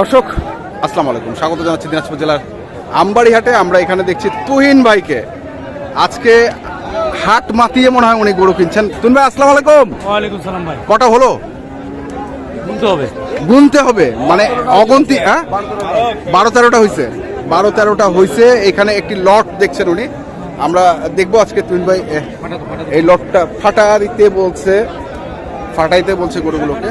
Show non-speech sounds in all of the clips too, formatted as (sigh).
দর্শক আসসালামু আলাইকুম। স্বাগত জানাচ্ছি দিনাজপুর জেলার আমবাড়িহাটে। আমরা এখানে দেখছি তুহিন ভাইকে। আজকে হাট মাতিয়ে মনে হয় উনি গরু কিনছেন। তুহিন ভাই আসসালামু আলাইকুম। ওয়ালাইকুম সালাম ভাই। কটা হলো? শুনতে হবে। গুনতে হবে। মানে অগন্তি হ্যাঁ বারো তেরোটা হয়েছে বারো তেরোটা হয়েছে এখানে একটি লট দেখছেন উনি। আমরা দেখব আজকে তুহিন ভাই এই লটটা ফাটা দিতে বলছে ফাটাইতে বলছে গরুগুলোকে।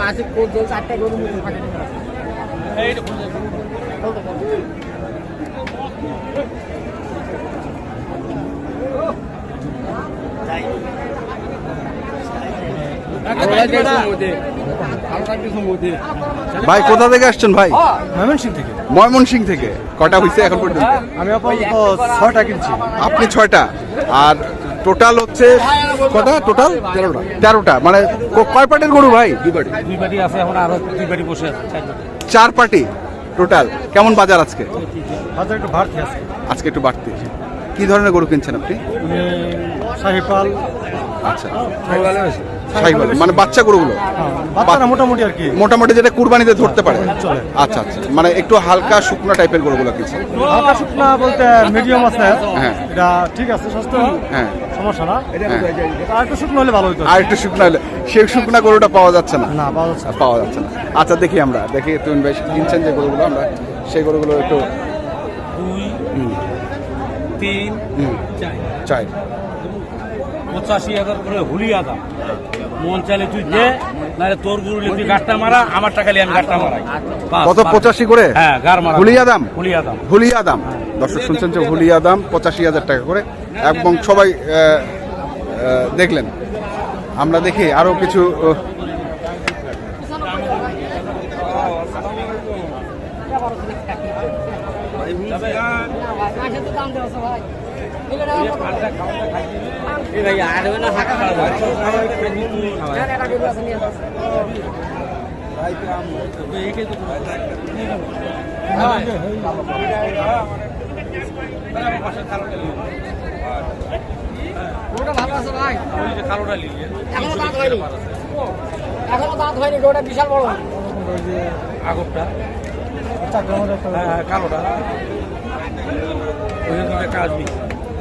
মাসিক কোচ চলছে আটটা গরু মুখে ফাটে ভাই কোথা থেকে আসছেন ভাই? ময়মনসিং থেকে। ময়মনসিং থেকে। কটা হয়েছে এখন পর্যন্ত? আমি আপাতত ছয়টা কিনছি। আপনি ছয়টা? আর টোটাল হচ্ছে কটা? টোটাল? তেরোটা। তেরোটা। মানে কয় পার্টির গরু ভাই? দুই পার্টি। দুই পার্টি আছে এখন আরও দুই পার্টি বসে আছে চার পার্টি। টোটাল। কেমন বাজার আজকে? বাজার একটু বাড়তি আছে আজকে একটু বাড়তি। কি ধরনের গরু কিনছেন আপনি? শাহিপাল আচ্ছা। মানে বাচ্চা গরুগুলো? বাচ্চারা মোটামুটি আর কি। মোটামুটি যেটা কুরবানিতে ধরতে পারে। আচ্ছা আচ্ছা। মানে একটু হালকা শুকনো টাইপের গরুগুলো কিনছেন হালকা শুকনা বলতে মিডিয়াম আছে। হ্যাঁ। এটা ঠিক আছে সস্তা। হ্যাঁ। সমস্যা না। হ্যাঁ। আর একটু শুকনো হলে ভালো হতো আর একটু শুকনো হলে সেই শুকনা গরুটা পাওয়া যাচ্ছে না? না পাওয়া যাচ্ছে না। পাওয়া যাচ্ছে না। আচ্ছা দেখি আমরা। দেখি তুমি বেশ কিনছেন যে গরুগুলো আমরা। সেই গরুগুলো একটু দুই তিন হুম, চার। চাই পঁচাশি হাজার করে হুলিয়া দাম মন চাইলে তুই দে নাহলে তোর গুরু তুই গাছটা মারা আমার টাকা নিয়ে আমি গাছটা মারাই। কত পঁচাশি করে? হ্যাঁ গার মারা। হুলিয়া দাম হুলিয়া দাম হুলিয়া দাম দর্শক শুনছেন যে হুলিয়া দাম পঁচাশি হাজার টাকা করে। এবং সবাই দেখলেন। আমরা দেখি আরও কিছু ভাই ওটা ভালো আছে ভাই। এখনও দাঁত হয়নি এখনও দাঁত হয়নি ওটা বিশাল বড় আগরটা হ্যাঁ কালোটা থেকে একটা আসবি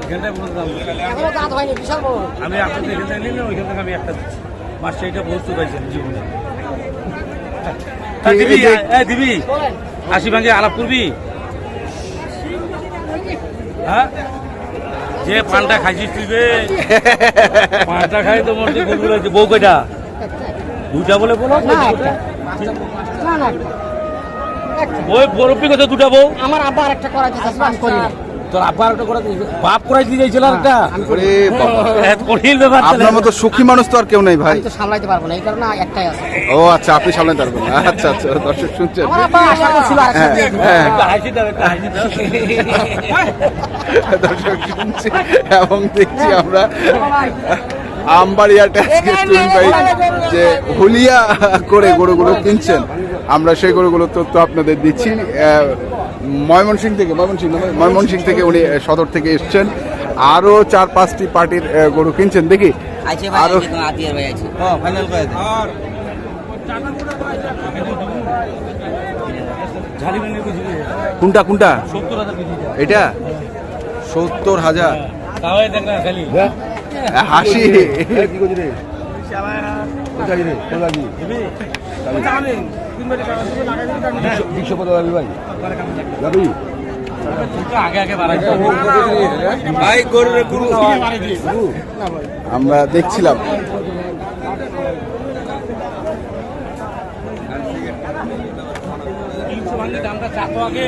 এখানটায় কোনো দাম এখনও দাঁত হয়নি বিশাল বড়। আমি আপনাদের এখান থেকে নিলে ওইখান থেকে আমি একটা দিচ্ছি পাইছেন জীবনে। দিবি দিবি বলেন। আশি ভাঙে আলাপ করবি? হ্যাঁ? যে পানটা খাইছিস তুই বে। পানটা খাই তো মধ্যে আছে, বউ কয়টা? দুটা বলে বলো না একটা। না না একটা। একটা ওই বরফি কথা দুটা বউ? আমার আব্বা আর একটা করা আমি করি না তোর আব্বার একটা করে বাপ করাই দিয়ে যাইছিল একটা? ওরে এত কঠিন ব্যাপার আপনার মতো সুখী মানুষ তো আর কেউ নেই ভাই। তো সামলাইতে পারব না এই কারণে একটাই আছে। ও আচ্ছা আপনি সামলাতে পারবেন না। আচ্ছা আচ্ছা দর্শক শুনছেন। আমার আব্বা আশা করছিল আর হ্যাঁ, হ্যাঁ। একটা হাসি দাও একটা হাসি দাও দর্শক শুনছি এবং দেখছি আমরা ভাই যে হুলিয়া করে গরুগুলো কিনছেন। আমরা সেই গরুগুলোর তথ্য আপনাদের দিচ্ছি। ময়মনসিং থেকে ময়মনসিং না, ময়মনসিং থেকে উনি সদর থেকে এসছেন। আরও চার পাঁচটি পার্টির গরু কিনছেন দেখি। আছে ভাই আরও দেখুন আতিয়ার ভাই আছে। ঝালি মেনে বুঝলি কোনটা কোনটা। এটা? সত্তর হাজার। খালি। হাসি। দিবি? ভাই। বাড়াই দিস। আমরা দেখছিলাম। তিনশো ভাঙি চা তো আগে।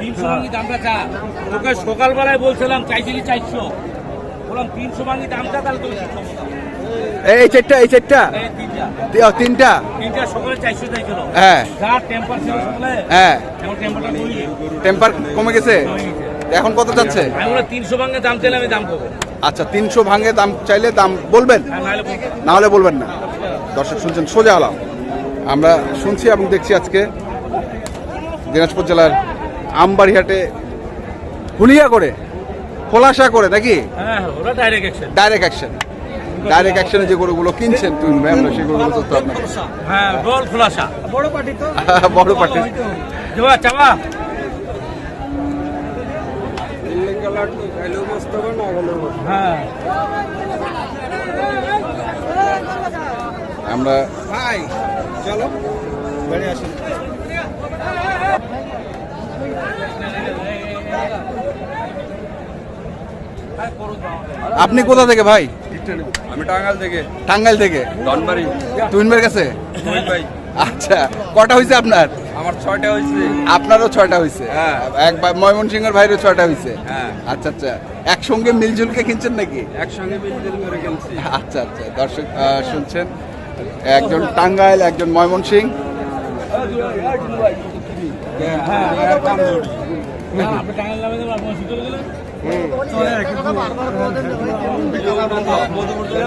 তিনশো ভাঙি দামটা চা। তোকে সকালবেলায় বলছিলাম চাইছিলি চারশো। বললাম তিনশো ভাঙি দামটা তাহলে তোকে এই চারটা এই চারটা। তিনটা তিনটা। তিনটা সকালে চারশো হ্যাঁ। হ্যাঁ। টেম্পার কমে গেছে। এখন কত যাচ্ছে? তিনশো ভাঙে দাম চাইলে আমি দাম করব। আচ্ছা তিনশো ভাঙে দাম চাইলে দাম বলবেন? নাহলে না হলে বলবেন না। দর্শক শুনছেন সোজা আলাম আমরা শুনছি এবং দেখছি আজকে দিনাজপুর জেলার আমবাড়িহাটে হুলিয়া করে খোলাসা করে নাকি? হ্যাঁ ডাইরেক্ট অ্যাকশন ডাইরেক্ট অ্যাকশনে যে গরুগুলো কিনছেন ভাই আমরা সেই গরুগুলো তথ্য আপনাকে হ্যাঁ বল খোলাসা। বড় পার্টি তো। (laughs) বড় পার্টি। চাবা হ্যাঁ। আমরা ভাই চলো। বাড়ি আসেন আপনি কোথা থেকে ভাই? আমি টাঙ্গাল থেকে। টাঙ্গাইল থেকে? ধনবাড়ি। তুইনবের কাছে? ভাই আচ্ছা কটা হয়েছে আপনার? আমার ছয়টা হয়েছে আপনারও ছয়টা হয়েছে হ্যাঁ। এক ময়মনসিংহের ভাইরও ছয়টা হয়েছে হ্যাঁ। আচ্ছা আচ্ছা। একসঙ্গে মিলজুলকে কিনছেন নাকি? একসঙ্গে মিলজুল করে কিনছি। আচ্ছা আচ্ছা। দর্শক শুনছেন একজন টাঙ্গাইল একজন ময়মনসিং আপনি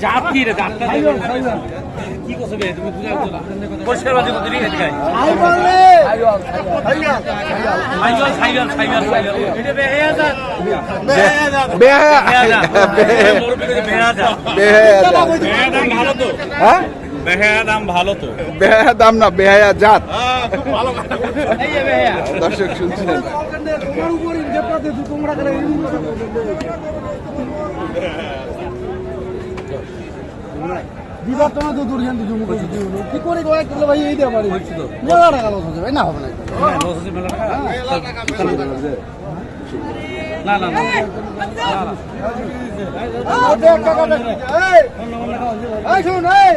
জাত কি রে জাতটা কি করছ বে? তুমি বুঝা গেছো পরিষ্কার বাজি করতে নিয়ে গেছি গাই সাইবাল রে সাইকেল সাইকেল সাইকেল সাইকেল। এটা বেহায়া জাত বেহায়া বেহায়া বেহায়া- মুরব্বি থেকে বেহায়া জাত বেহায়া জাত। বেহায়া দাম ভালো তো। হ্যাঁ? বেহায়া দাম ভালো তো। বেহায়া দাম না বেহায়া জাত। এই দর্শক শুনছিলেন তোমার উপরে যেটা দে তোমরা করে দিবার তোমার তো দূর জানতে জমু করে দিও কি করে গোয়া করলে ভাই এই দে তো। মেলা টাকা লস হয়ে যাবে না হবে না। লস আছে মেলা টাকা। না না না। টাকা দে। এই এই শুন এই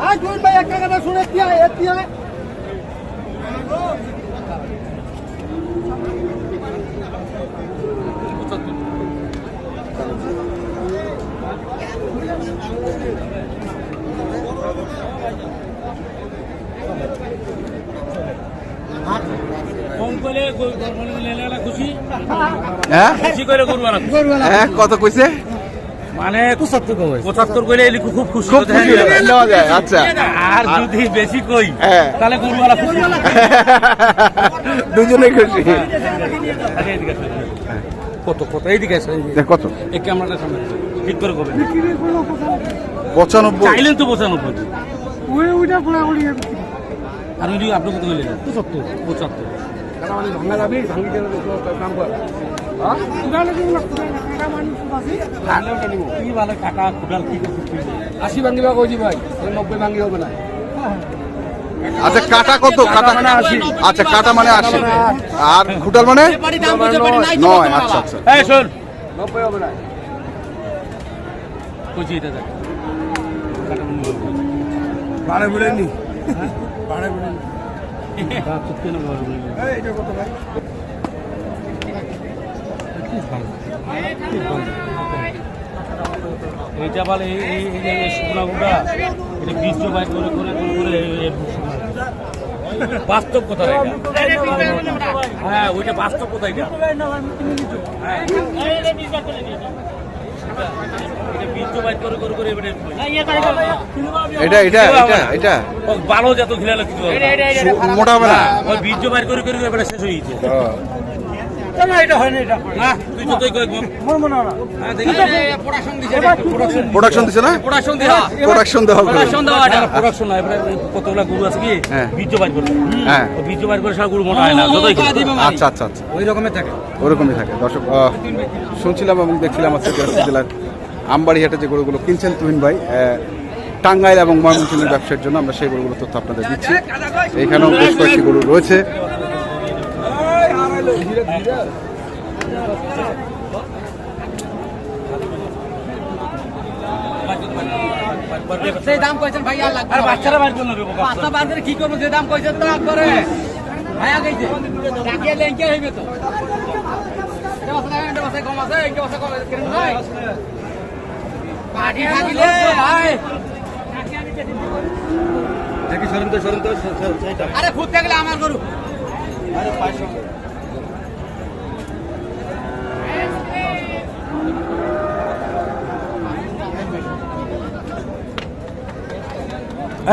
আই শুন ভাই এক টাকা শুনে কি আয় আয় ফোন করলে গরু গরু লেলে না খুশি হ্যাঁ খুশি করে গরু আনা হ্যাঁ কত কইছে? মানে পঁচাত্তর কই পঁচাত্তর কইলে খুব খুশি। হয়। নেওয়া যায় আচ্ছা। আর যদি বেশি কই হ্যাঁ। তাহলে গরুওয়ালা খুশি। দুজনে খুশি। আসো। কত কত? এইদিকে। কত? এই ক্যামেরাটা সামনে ঠিক করে কবে? পঁচানব্বই। চাইলেন তো পঁচানব্বই। ওই ওইটা আর ওই আপনি কত বললেন? পঁচাত্তর। পঁচাত্তর। ভাঙা যাবে ভাঙি কাম কর হ্যাঁ? কি ভালো কি আশি ভাঙিবা কইছি ভাই? নব্বই ভাঙি হবে না। আচ্ছা কাটা কত? কাটা আচ্ছা কাটা মানে আশি। আর খুটাল মানে? নয় আচ্ছা আচ্ছা। এই শোন। নব্বই হবে এটা কাটা মনে বুড়ে নি। এইটা কত ভাই এইটা বলে এই এই এই যে এই শুকনা গুড়া এটা বীজ জবাই করে করে করে। বাস্তব কথা এটা হ্যাঁ ওইটা বাস্তব কথা এটা। এটা বীজ জবাই করে করে করে এবারে এটা এটা ভালো যত খিলালে মোটা বেলা। ওই বীজ জবাই করে করে করে শেষ হয়ে গেছে প্রোডাকশন দিছে প্রোডাকশন প্রোডাকশন দিছে না? প্রোডাকশন দেওয়া। প্রোডাকশন দেওয়া এটা। প্রোডাকশন না কতগুলা গরু আছে কি? হ্যাঁ। বীজ জবাই করে। হ্যাঁ। বীজ জবাই করে সব গরু মোটা হয় না যতই আচ্ছা আচ্ছা আচ্ছা। ওই থাকে। ওরকমই থাকে। দর্শক শুনছিলাম এবং দেখছিলাম আজকে জেলার আমবাড়িহাটে যে গরুগুলো কিনছেন তুহিন ভাই টাঙ্গাইল এবং ময়মনসিংহের ব্যবসার জন্য আমরা সেই গরুগুলো তথ্য আপনাদের দিচ্ছি। এখানেও বেশ কয়েকটি গরু রয়েছে। সেই দাম কইছেন লাগবে আরে বাচ্চারা করল কি করব যে দাম কইছেন তো একবারে। ভাইয়া কইছে ডাকিয়ে লেঙ্কে হইবে তো। কম আছে, কম আছে, ভাই? আরে খুদ থাকলে আমার গরু। এই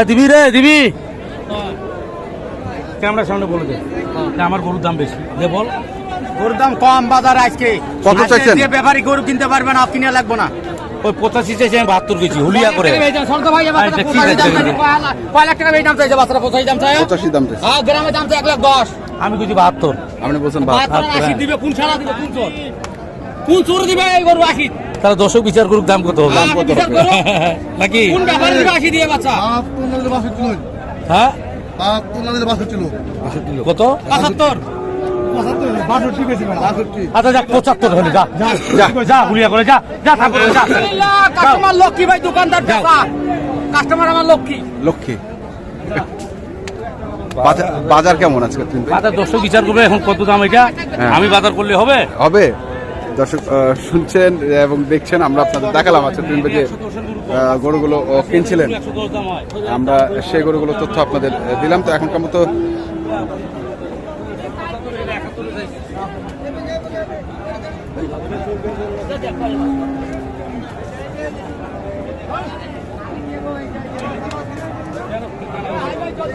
দিবি রে দিবি। ক্যামেরার সামনে বলে দে। আমার গরুর দাম বেশি। দে বল। গরুর দাম কম বাজার আজকে। কত চাইছেন? যে ব্যাপারী গরু কিনতে পারবে না কিনে লাগবে না। ওই পঁচাশি চাইছে আমি বাহাত্তর কেজি হুলিয়া করে। শোন তো ভাই এবার পঁচাশি দাম চাইছে, আছে। লাখ- টাকা এই দাম চাইছে বাচ্চারা পঁচাশি দাম চাই পঁচাশি দাম চাইছে। হ্যাঁ গ্রামে দাম চাই এক লাখ দশ। আমি কিছু বাহাত্তর। আপনি বলছেন বাহাত্তর। আর দিবে কোন সারা দিবে কোন কোন চোর দিবে এই গরু তাহলে দর্শক বিচার করুক দাম কত হবে? বিচার (laughs) নাকি? কোন ব্যাপারে দিবে আশি দিয়ে বাচ্চা? হ্যাঁ? কত? পঁচাত্তর। আচ্ছা যা পঁচাত্তর হলে যা। যা যা হুলিয়া করে যা যা ঠাকুর কাস্টমার লক্ষ্মী ভাই দোকানদার কাস্টমার আমার লক্ষ্মী। লক্ষ্মী। বাজার বাজার কেমন আজকে? বাজার দর্শক বিচার করবে এখন কত দাম এটা? হ্যাঁ। আমি বাজার করলে হবে? হবে। দর্শক শুনছেন এবং দেখছেন, আমরা আপনাদের দেখালাম আছে তিন যে গরুগুলো কিনছিলেন। আমরা সেই গরুগুলো তথ্য আপনাদের দিলাম। তো এখনকার মতো